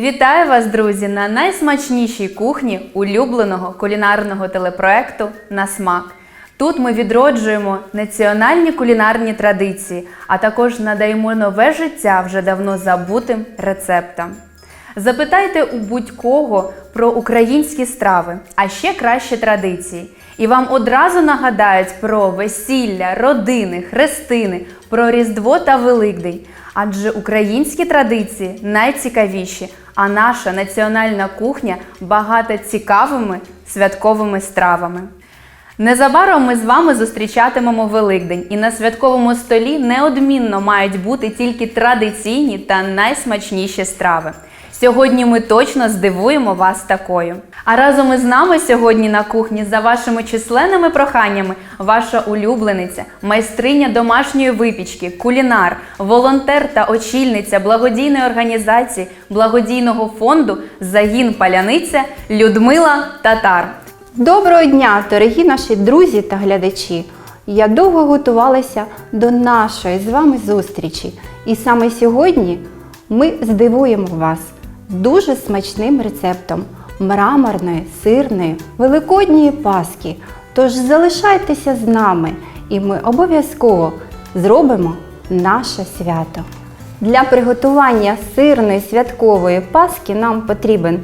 Вітаю вас, друзі, на найсмачнішій кухні улюбленого кулінарного телепроекту на смак. Тут ми відроджуємо національні кулінарні традиції, а також надаємо нове життя вже давно забутим рецептам. Запитайте у будь-кого про українські страви, а ще краще традиції. І вам одразу нагадають про весілля, родини, хрестини, про Різдво та Великдень. Адже українські традиції найцікавіші, а наша національна кухня багата цікавими святковими стравами. Незабаром ми з вами зустрічатимемо Великдень, і на святковому столі неодмінно мають бути тільки традиційні та найсмачніші страви. Сьогодні ми точно здивуємо вас такою. А разом із нами сьогодні на кухні за вашими численними проханнями ваша улюблениця, майстриня домашньої випічки, кулінар, волонтер та очільниця благодійної організації благодійного фонду Загін Паляниця Людмила Татар. Доброго дня, дорогі наші друзі та глядачі! Я довго готувалася до нашої з вами зустрічі. І саме сьогодні ми здивуємо вас дуже смачним рецептом мраморної, сирної, великодньої паски. Тож залишайтеся з нами і ми обов'язково зробимо наше свято. Для приготування сирної святкової паски нам потрібен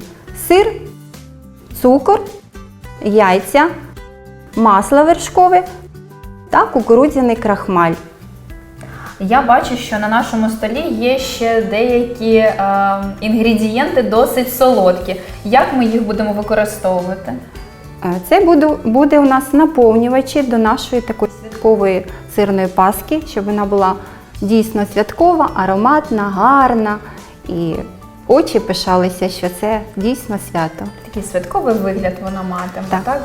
сир, цукор, яйця, масло вершкове та кукурудзяний крахмаль. Я бачу, що на нашому столі є ще деякі е, інгредієнти досить солодкі. Як ми їх будемо використовувати? Е, Це буде, буде у нас наповнювачі до нашої такої святкової сирної паски, щоб вона була дійсно святкова, ароматна, гарна і очі пишалися, що це дійсно свято. Такий святковий вигляд вона матиме, так? Так.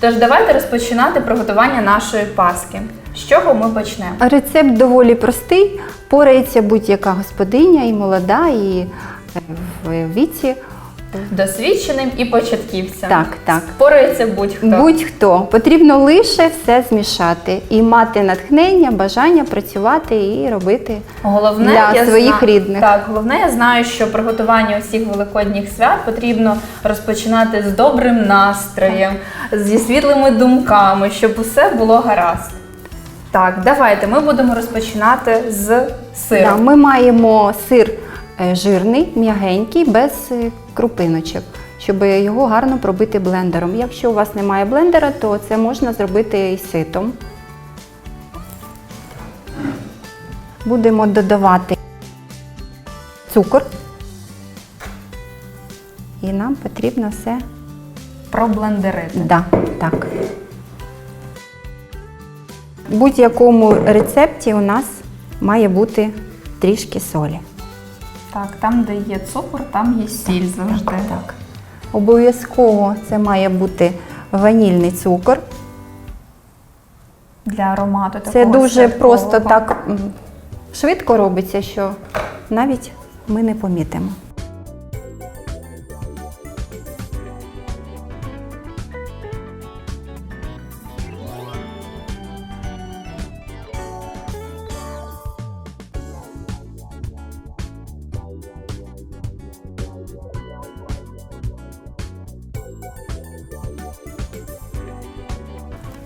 Тож давайте розпочинати приготування нашої паски. З чого ми почнемо? Рецепт доволі простий, порається будь-яка господиня, і молода, і е, в віці. Досвідченим і початківцям. Так, так. Впорається будь-хто. Будь-хто потрібно лише все змішати і мати натхнення, бажання працювати і робити Головне для я своїх зна- рідних. Так, головне, я знаю, що приготування усіх великодніх свят потрібно розпочинати з добрим настроєм, зі світлими думками, щоб усе було гаразд. Так, давайте ми будемо розпочинати з Да, сиру. ми маємо сир е, жирний, м'ягенький, без е, крупиночок, щоб його гарно пробити блендером. Якщо у вас немає блендера, то це можна зробити і ситом. Будемо додавати цукор. І нам потрібно все Проблендерити. Да, так. В будь-якому рецепті у нас має бути трішки солі. Так, там, де є цукор, там є сіль завжди. Так. Обов'язково це має бути ванільний цукор. Для аромату Це дуже святкового. просто так швидко робиться, що навіть ми не помітимо.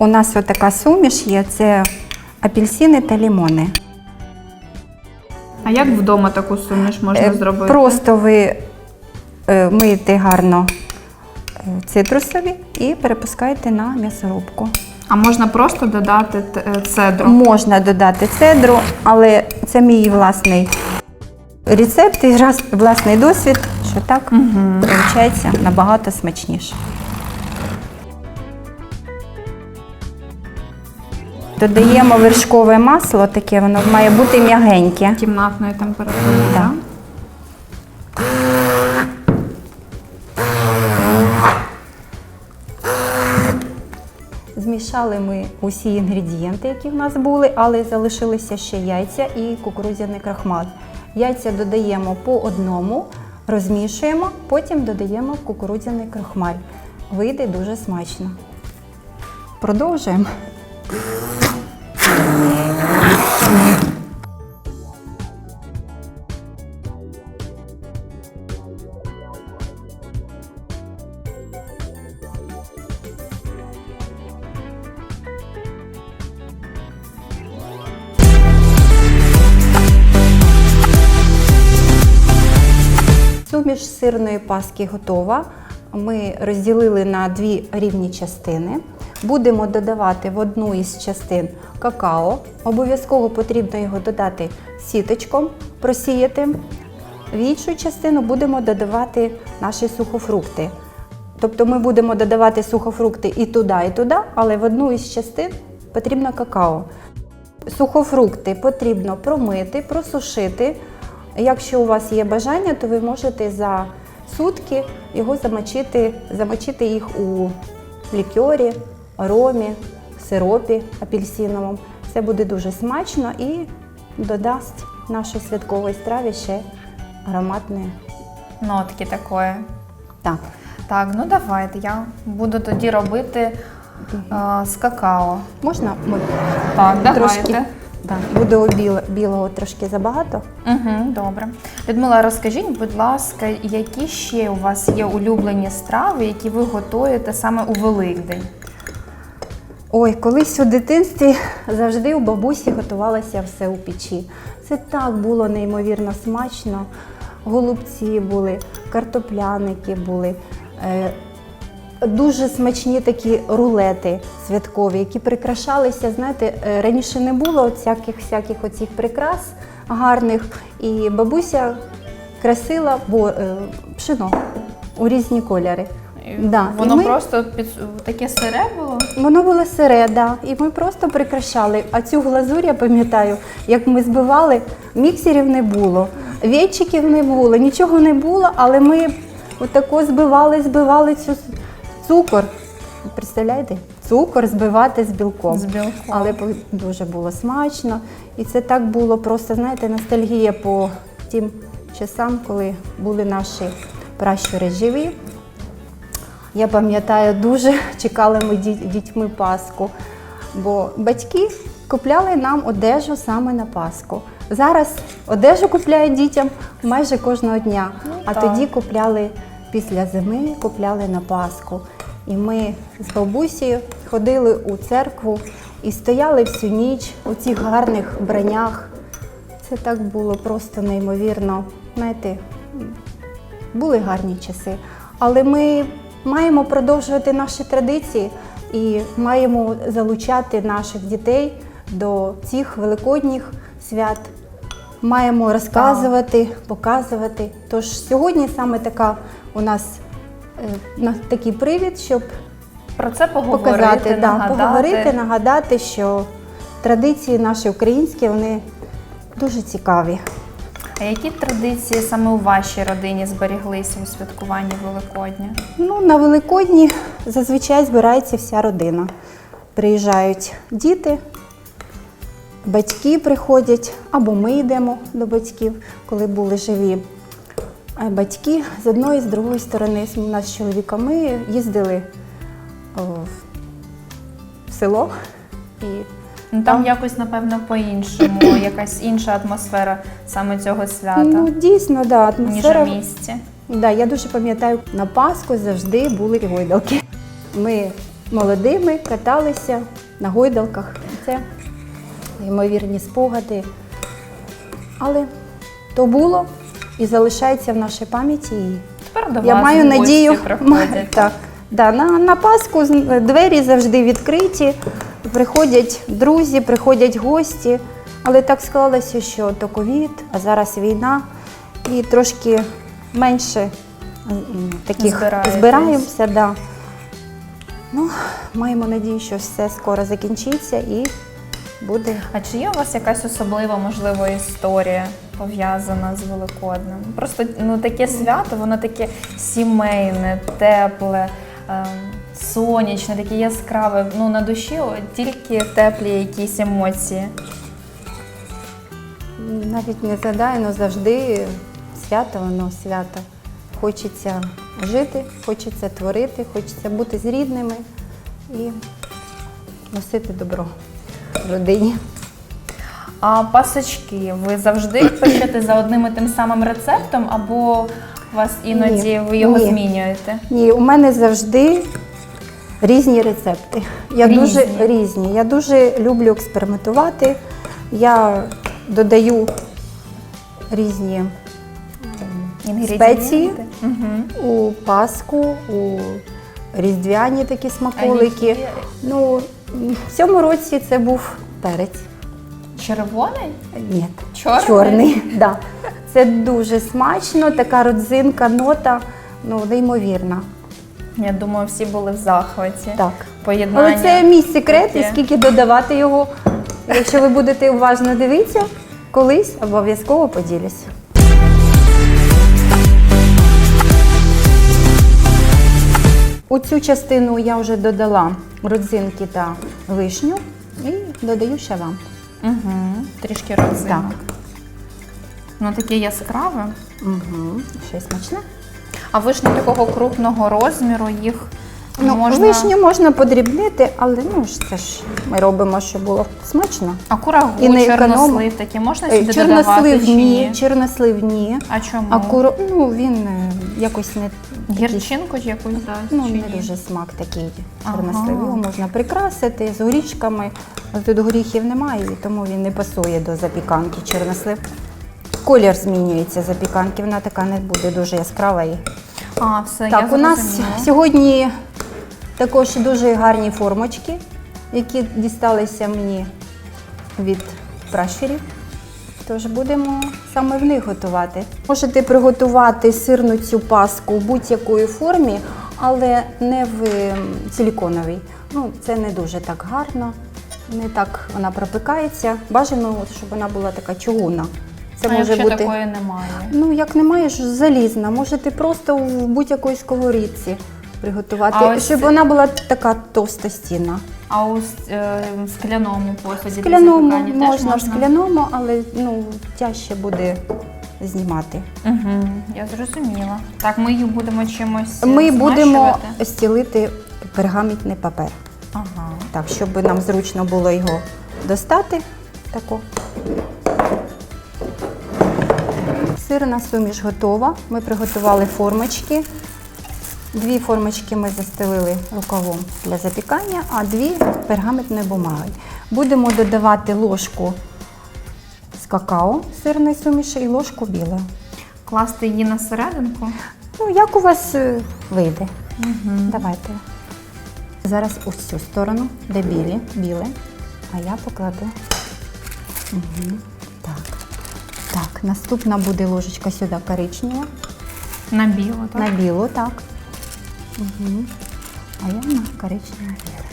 У нас отака суміш є, це апельсини та лімони. А як вдома таку суміш можна Е, зробити? Просто ви е, миєте гарно е, цитрусові і перепускаєте на м'ясорубку. А можна просто додати цедру. Можна додати цедру, але це мій власний рецепт і власний досвід, що так виходить набагато смачніше. Додаємо вершкове масло, таке воно має бути м'ягеньке. Кімнатної температури. Так. Змішали ми усі інгредієнти, які в нас були, але залишилися ще яйця і кукурудзяний крахмал. Яйця додаємо по одному, розмішуємо, потім додаємо кукурудзяний крахмаль. Вийде дуже смачно. Продовжуємо. Суміш сирної паски готова. Ми розділили на дві рівні частини. Будемо додавати в одну із частин какао. Обов'язково потрібно його додати сіточком, просіяти. В іншу частину будемо додавати наші сухофрукти. Тобто ми будемо додавати сухофрукти і туди, і туди, але в одну із частин потрібно какао. Сухофрукти потрібно промити, просушити. Якщо у вас є бажання, то ви можете за сутки його замочити, замочити їх у лікьорі, ромі, сиропі апельсиновому. Це буде дуже смачно і додасть нашій святковій страві ще ароматної. Нотки такої. Так. Так, ну давайте. Я буду тоді робити е, з какао. Можна Так, трошки давайте. да, буде біло, білого трошки забагато. Угу, добре. Людмила, розкажіть, будь ласка, які ще у вас є улюблені страви, які ви готуєте саме у Великдень? Ой, колись у дитинстві завжди у бабусі готувалося все у печі. Це так було неймовірно смачно. Голубці були, картопляники були. Е, Дуже смачні такі рулети святкові, які прикрашалися. Знаєте, е, раніше не було всяких всяких оцих прикрас гарних, і бабуся красила бо, е, пшено у різні кольори. Да, і Воно ми- просто під таке сире було? Воно було сире, да. і ми просто прикрашали. А цю глазурь я пам'ятаю, як ми збивали, міксерів не було, вєтчиків не було, нічого не було, але ми отако збивали, збивали цю с- цукор. Представляєте? Цукор збивати з білком. З білком. Але по- дуже було смачно. І це так було просто, знаєте, ностальгія по тим часам, коли були наші пращури живі. Я пам'ятаю, дуже чекали ми діт- дітьми Пасху, бо батьки купляли нам одежу саме на Пасху. Зараз одежу купляють дітям майже кожного дня, а так. тоді купляли після зими, купляли на Пасху. І ми з бабусею ходили у церкву і стояли всю ніч у цих гарних бранях. Це так було просто неймовірно. Знаєте, були гарні часи. Але ми маємо продовжувати наші традиції і маємо залучати наших дітей до цих великодніх свят. Маємо розказувати, показувати. Тож сьогодні саме така у нас е, такий привід, щоб Про це поговорити, показати, да, нагадати. поговорити, нагадати, що традиції наші українські вони дуже цікаві. А які традиції саме у вашій родині зберіглися у святкуванні Великодня? Ну, на Великодні зазвичай збирається вся родина. Приїжджають діти, батьки приходять, або ми йдемо до батьків, коли були живі. А батьки з одної, з другої сторони, у нас з чоловіком, ми їздили в село і Ну там якось, напевно, по-іншому, якась інша атмосфера саме цього свята, ну, дійсно, да, ніж атмосфера. у місті. Да, я дуже пам'ятаю, на Пасху завжди були гойдалки. Ми молодими каталися на гойдалках. Це неймовірні спогади. Але то було і залишається в нашій пам'яті. І Тепер до я вас маю гості надію, приходять. так, да, на, на Пасху з- двері завжди відкриті. Приходять друзі, приходять гості. Але так склалося, що то ковід, а зараз війна, і трошки менше таких збираємося. Да. Ну, маємо надію, що все скоро закінчиться і буде. А чи є у вас якась особлива, можливо, історія пов'язана з Великоднем? Просто ну таке свято, воно таке сімейне, тепле, ем, сонячне, таке яскраве. Ну на душі тільки теплі якісь емоції. Навіть не згадаю, але завжди свято, воно свято. Хочеться жити, хочеться творити, хочеться бути з рідними і носити добро в родині. А пасочки ви завжди печете за одним і тим самим рецептом, або у вас іноді Ні. ви його Ні. змінюєте? Ні, у мене завжди різні рецепти. Я Різні. дуже різні. Я дуже люблю експериментувати. Я додаю різні спеції Угу. у паску, у різдвяні такі смаколики. Ну, в цьому році це був перець. Червоний? Ні, Чорний? чорний. Да. Це дуже смачно, така родзинка, нота, ну, неймовірна. Я думаю, всі були в захваті. Так. Поєднання. Але це мій секрет, і скільки додавати його. Якщо ви будете уважно дивитися, колись обов'язково поділюся. У цю частину я вже додала родзинки та вишню і додаю ще вам. Угу. Трішки родзинок. Так. Ну таке яскраве. Угу. Ще смачне. А вишні такого крупного розміру їх Ну, можна. Вишню можна подрібнити, але ну ж це ж ми робимо, щоб було смачно. А курагу, І не чорнослив такі можна Е, сюди додавати Чорнослив чи ні, чорнослив ні. А чому? А куро, ну він е, якось не такий, Гірчинку якусь дасть? ну, чи не ні? дуже смак такий Ага. чорнослив. Його можна прикрасити з горішками. Але тут горіхів немає, і тому він не пасує до запіканки чорнослив. Колір змінюється запіканки, вона така не буде дуже яскрава. І... А, все, Так, я у нас зрозуміла. сьогодні також дуже гарні формочки, які дісталися мені від пращурів. Тож будемо саме в них готувати. Можете приготувати сирну цю паску в будь-якої формі, але не в силіконовій. Ну, це не дуже так гарно, не так вона пропікається. Бажано, щоб вона була така чугунна. Це а може якщо бути. такої немає. Ну, як немає ж залізна, можете просто в будь-якої сковорідці приготувати, А ось щоб вона була така товстостінна. А у е, скляному посуді скляному теж можна, в скляному, але ну, тяжче буде знімати. Угу, я зрозуміла. Так, ми їх будемо чимось е, Ми будемо стілити пергаментний папер, Ага. так, щоб нам зручно було його достати. Тако. Сирна суміш готова. Ми приготували формочки. Дві формочки ми застелили рукавом для запікання, а дві пергаментною бумагою. Будемо додавати ложку з какао сирної суміші і ложку білої. Класти її на серединку. Ну, як у вас е, вийде? Давайте. Зараз ось цю сторону, де білі, біле, а я покладу. Угу. Так. Наступна буде ложечка сюди коричнева, На біло, так? на білу, так. Угу. А я на коричневе біле.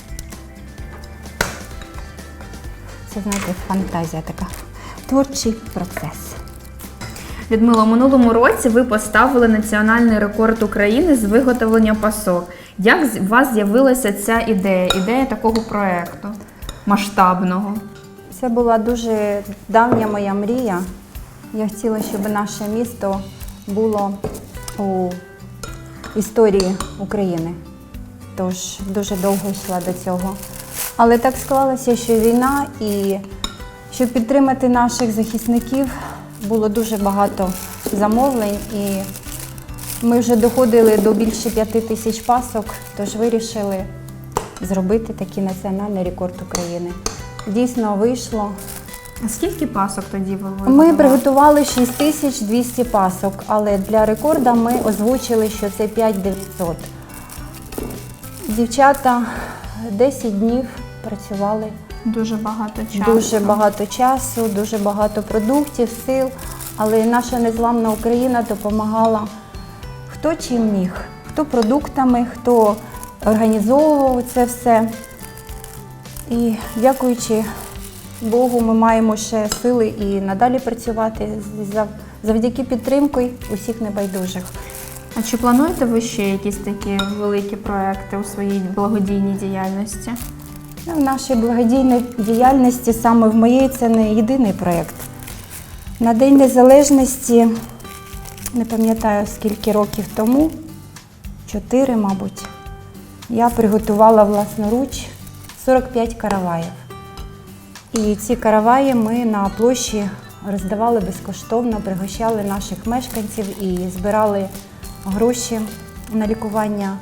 Це, знаєте, фантазія така. Творчий процес. Людмила, у минулому році ви поставили національний рекорд України з виготовлення пасок. Як у вас з'явилася ця ідея, ідея такого проекту масштабного? Це була дуже давня моя мрія. Я хотіла, щоб наше місто було у історії України. Тож дуже довго йшла до цього. Але так склалося, що війна і щоб підтримати наших захисників, було дуже багато замовлень і ми вже доходили до більше п'яти тисяч пасок, тож вирішили зробити такий національний рекорд України. Дійсно вийшло. А скільки пасок тоді ви Ми виготовили? приготували 6200 пасок, але для рекорду ми озвучили, що це 5900. Дівчата 10 днів працювали Дуже багато часу. дуже багато часу, дуже багато продуктів, сил. Але наша незламна Україна допомагала хто чим міг, хто продуктами, хто організовував це все. І дякуючи Богу, ми маємо ще сили і надалі працювати завдяки підтримки усіх небайдужих. А чи плануєте ви ще якісь такі великі проекти у своїй благодійній діяльності? Ну, В нашій благодійній діяльності саме в моїй це не єдиний проєкт. На День Незалежності, не пам'ятаю скільки років тому, чотири, мабуть, я приготувала власноруч 45 караваїв. І ці караваї ми на площі роздавали безкоштовно, пригощали наших мешканців і збирали гроші на лікування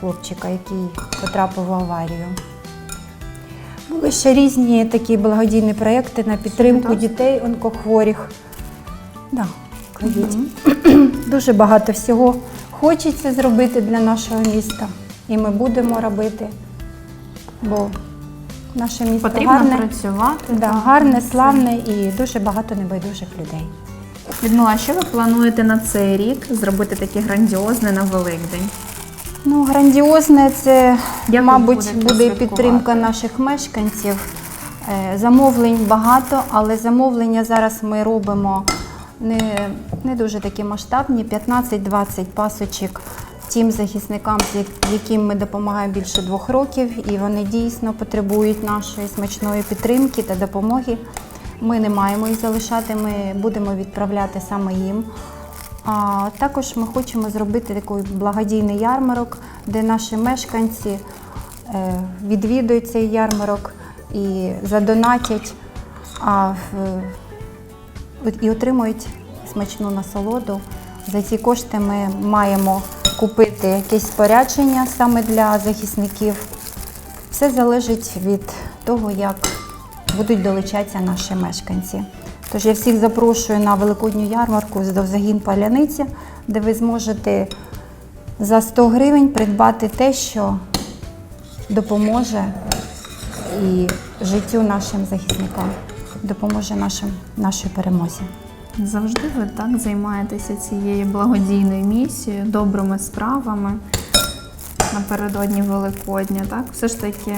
хлопчика, який потрапив в аварію. Були ще різні такі благодійні проекти на підтримку дітей онкохворих. Да. Дуже багато всього хочеться зробити для нашого міста. І ми будемо робити, бо наше місто Потрібно гарне, працювати. да, так. гарне, славне і дуже багато небайдужих людей. Людмила, а що ви плануєте на цей рік зробити таке грандіозне на Великдень? Ну, грандіозне це, Як мабуть, буде підтримка наших мешканців. Е, Замовлень багато, але замовлення зараз ми робимо не, не дуже такі масштабні: 15-20 пасочок тим захисникам, яким ми допомагаємо більше двох років, і вони дійсно потребують нашої смачної підтримки та допомоги. Ми не маємо їх залишати, ми будемо відправляти саме їм. А також ми хочемо зробити такий благодійний ярмарок, де наші мешканці е, відвідують цей ярмарок і задонатять а, і отримують смачну насолоду. За ці кошти ми маємо купити якесь спорядження саме для захисників. Все залежить від того, як будуть долучатися наші мешканці. Тож я всіх запрошую на великодню ярмарку з Довзагін Паляниця, де ви зможете за 100 гривень придбати те, що допоможе і життю нашим захисникам, допоможе нашим, нашій перемозі. Завжди ви так займаєтеся цією благодійною місією, добрими справами напередодні Великодня, так? Все ж таки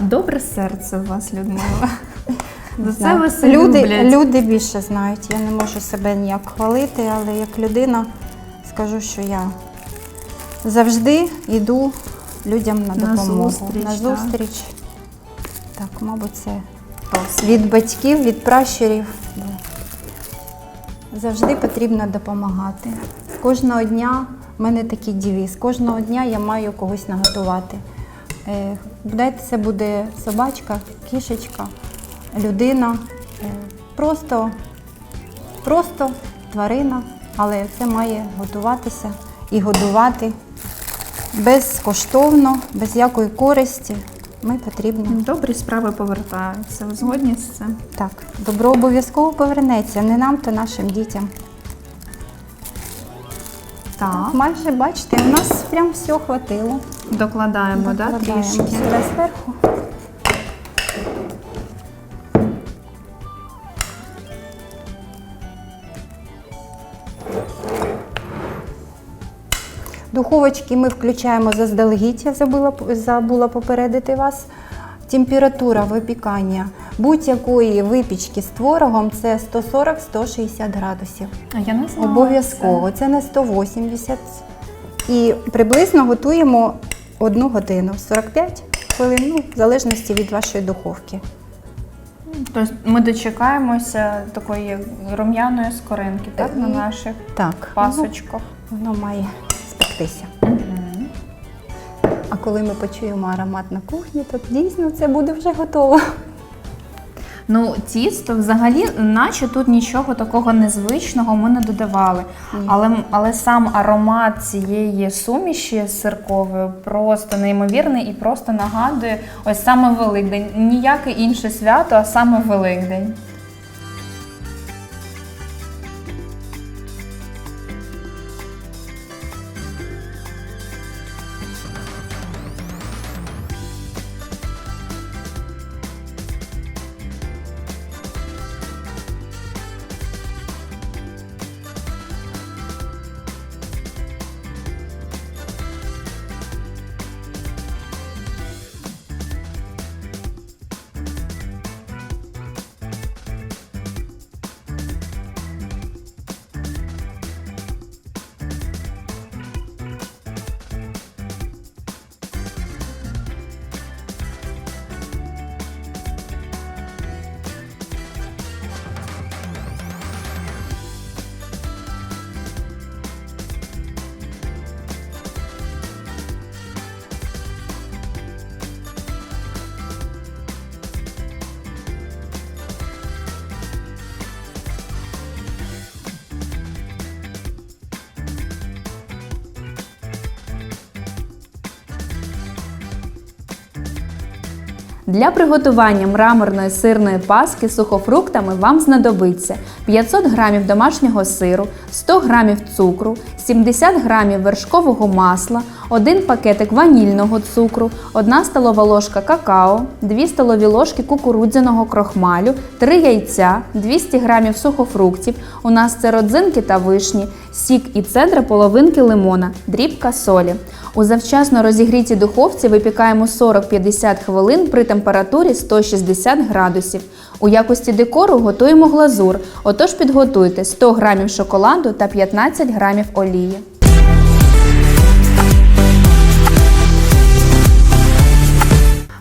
добре серце у вас, Людмила. За це вас і люди, люблять. люди більше знають. Я не можу себе ніяк хвалити, але як людина скажу, що я завжди йду людям на На допомогу. зустріч, на так. зустріч. Так, мабуть, це від батьків, від пращурів. Завжди потрібно допомагати. Кожного дня в мене такий дівіз. Кожного дня я маю когось наготувати. Дайте це буде собачка, кішечка, людина. Е, Просто, просто тварина, але це має готуватися і годувати безкоштовно, без якої користі. Ми потрібні. Добрі справи повертаються. Ви згодні з цим? Так, добро обов'язково повернеться, не нам, то нашим дітям. Так. Майже бачите, у нас прям все хватило. Докладаємо, так, Докладаємо трішки. сюди зверху. Духовочки ми включаємо заздалегідь, я забула, забула попередити вас. Температура випікання будь-якої випічки з творогом це 140-160 градусів. А я не знала. Обов'язково, це не 180. І приблизно готуємо одну годину, 45 хвилин, ну, в залежності від вашої духовки. Тобто ми дочекаємося такої рум'яної скоринки, так, на Е, наших Так, пасочках. воно, воно має спектися. А коли ми почуємо аромат на кухні, то дійсно це буде вже готово. Ну, тісто взагалі, наче тут нічого такого незвичного ми не додавали. Але, але сам аромат цієї суміші сиркової просто неймовірний і просто нагадує ось саме Великдень. Ніяке інше свято, а саме Великдень. Для приготування мраморної сирної паски з сухофруктами вам знадобиться 500 г домашнього сиру, 100 г цукру, 70 г вершкового масла, 1 пакетик ванільного цукру, 1 столова ложка какао, 2 столові ложки кукурудзяного крохмалю, 3 яйця, 200 г сухофруктів. У нас це родзинки та вишні, сік і цедра половинки лимона, дрібка солі. У завчасно розігрітій духовці випікаємо 40-50 хвилин при температурі 160 градусів. У якості декору готуємо глазур, отож підготуйте 100 г шоколаду та 15 г олії.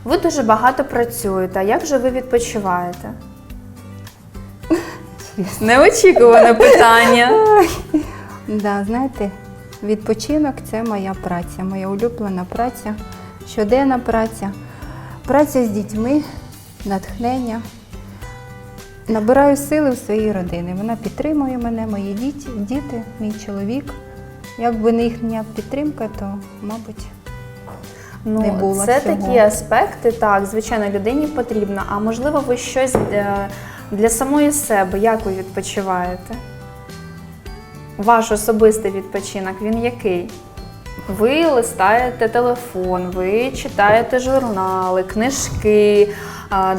Ви дуже багато працюєте. А як же ви відпочиваєте? Неочікуване питання. Да, знаєте, відпочинок це моя праця, моя улюблена праця, щоденна праця, праця з дітьми, натхнення. Набираю сили в своїй родини. Вона підтримує мене, мої діти, діти, мій чоловік. Якби не їхня підтримка, то, мабуть, Ну, Не було це цього. такі аспекти, так, звичайно, людині потрібно. А можливо, ви щось для, для самої себе, як ви відпочиваєте? Ваш особистий відпочинок, він який? Ви листаєте телефон, ви читаєте журнали, книжки.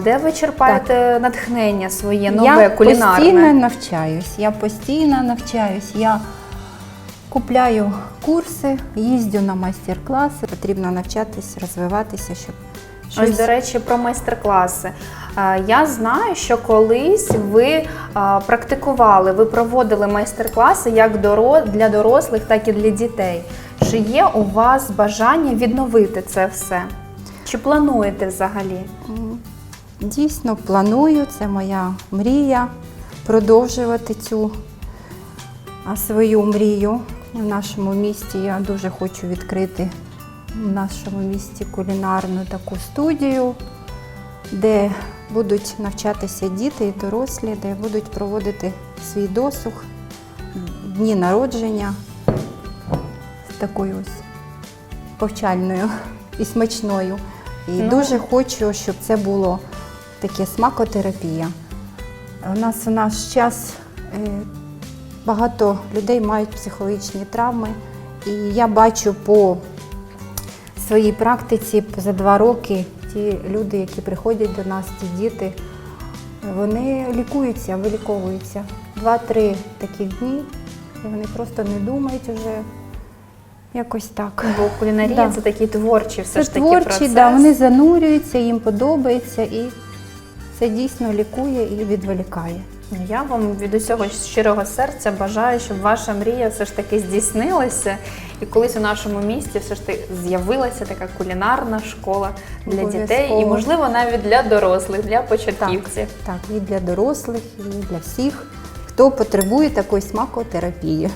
Де ви черпаєте натхнення своє нове я кулінарне? постійно навчаюсь. Я постійно навчаюсь. Я купляю курси, їздю на майстер-класи. Потрібно навчатись, розвиватися, щоб Ось, до речі, про майстер-класи. Е, Я знаю, що колись ви е, практикували, ви проводили майстер-класи як для дорослих, так і для дітей. Чи є у вас бажання відновити це все? Чи плануєте взагалі? Дійсно планую, це моя мрія продовжувати цю свою мрію в нашому місті. Я дуже хочу відкрити в нашому місті кулінарну таку студію, де будуть навчатися діти і дорослі, де будуть проводити свій досуг, дні народження з такою ось повчальною і смачною. І Ну. дуже хочу, щоб це було таке смакотерапія. У нас у наш час е, багато людей мають психологічні травми, і я бачу по своїй практиці за два роки ті люди, які приходять до нас, ті діти, вони лікуються, виліковуються. Два-три таких дні, і вони просто не думають вже якось так. Бо кулінарія Да. це такий творчий все Це ж таки творчі, процес. да, вони занурюються, їм подобається і це дійсно лікує і відволікає. Я вам від усього щирого серця бажаю, щоб ваша мрія все ж таки здійснилася, і колись у нашому місті все ж таки з'явилася така кулінарна школа для дітей, і можливо навіть для дорослих, для початківців. Так, і для дорослих, і для всіх, хто потребує такої смакотерапії.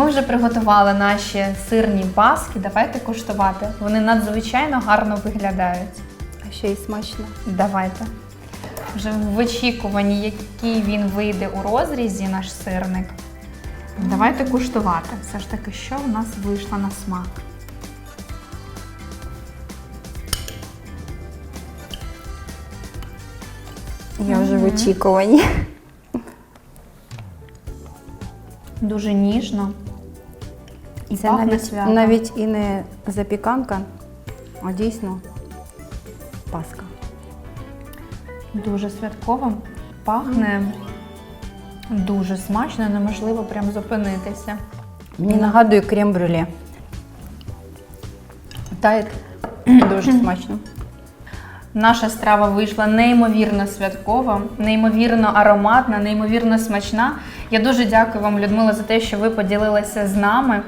Ми вже приготували наші сирні паски. Давайте куштувати. Вони надзвичайно гарно виглядають. А ще й смачно. Давайте. Вже в очікуванні, який він вийде у розрізі, наш сирник. Давайте куштувати. Все ж таки, що в нас вийшло на смак. Я вже в очікуванні. Дуже ніжно. І Це пахне навіть, святом. навіть і не запіканка, а дійсно паска. Дуже святково. Пахне дуже смачно, неможливо прям зупинитися. Мені нагадує крем-брюле. Та Дуже смачно. Наша страва вийшла неймовірно святкова, неймовірно ароматна, неймовірно смачна. Я дуже дякую вам, Людмила, за те, що ви поділилися з нами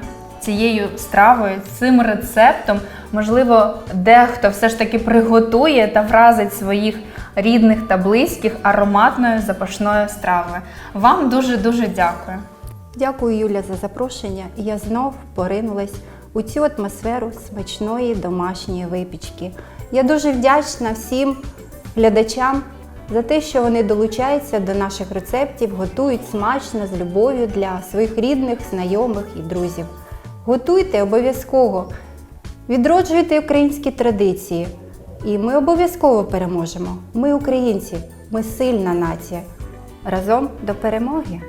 цією стравою, цим рецептом. Можливо, дехто все ж таки приготує та вразить своїх рідних та близьких ароматною запашною стравою. Вам дуже дуже дякую. Дякую, Юля, за запрошення. Я знов поринулась у цю атмосферу смачної домашньої випічки. Я дуже вдячна всім глядачам за те, що вони долучаються до наших рецептів, готують смачно з любов'ю для своїх рідних, знайомих і друзів. Готуйте обов'язково, відроджуйте українські традиції, і ми обов'язково переможемо. Ми українці, ми сильна нація. Разом до перемоги!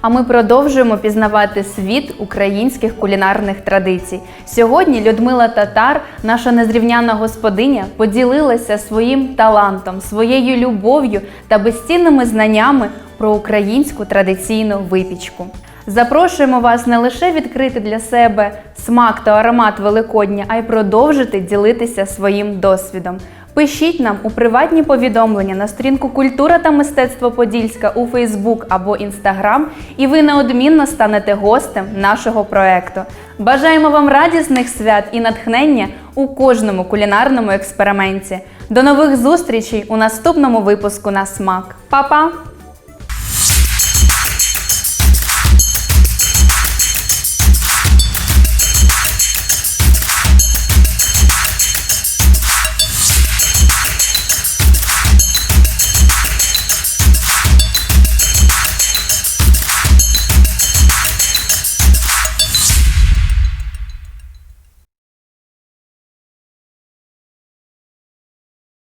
А ми продовжуємо пізнавати світ українських кулінарних традицій. Сьогодні Людмила Татар, наша незрівняна господиня, поділилася своїм талантом, своєю любов'ю та безцінними знаннями про українську традиційну випічку. Запрошуємо вас не лише відкрити для себе смак та аромат Великодня, а й продовжити ділитися своїм досвідом. Пишіть нам у приватні повідомлення на сторінку Культура та мистецтво Подільська у Фейсбук або Інстаграм, і ви неодмінно станете гостем нашого проекту. Бажаємо вам радісних свят і натхнення у кожному кулінарному експерименті. До нових зустрічей у наступному випуску на смак. Па-па!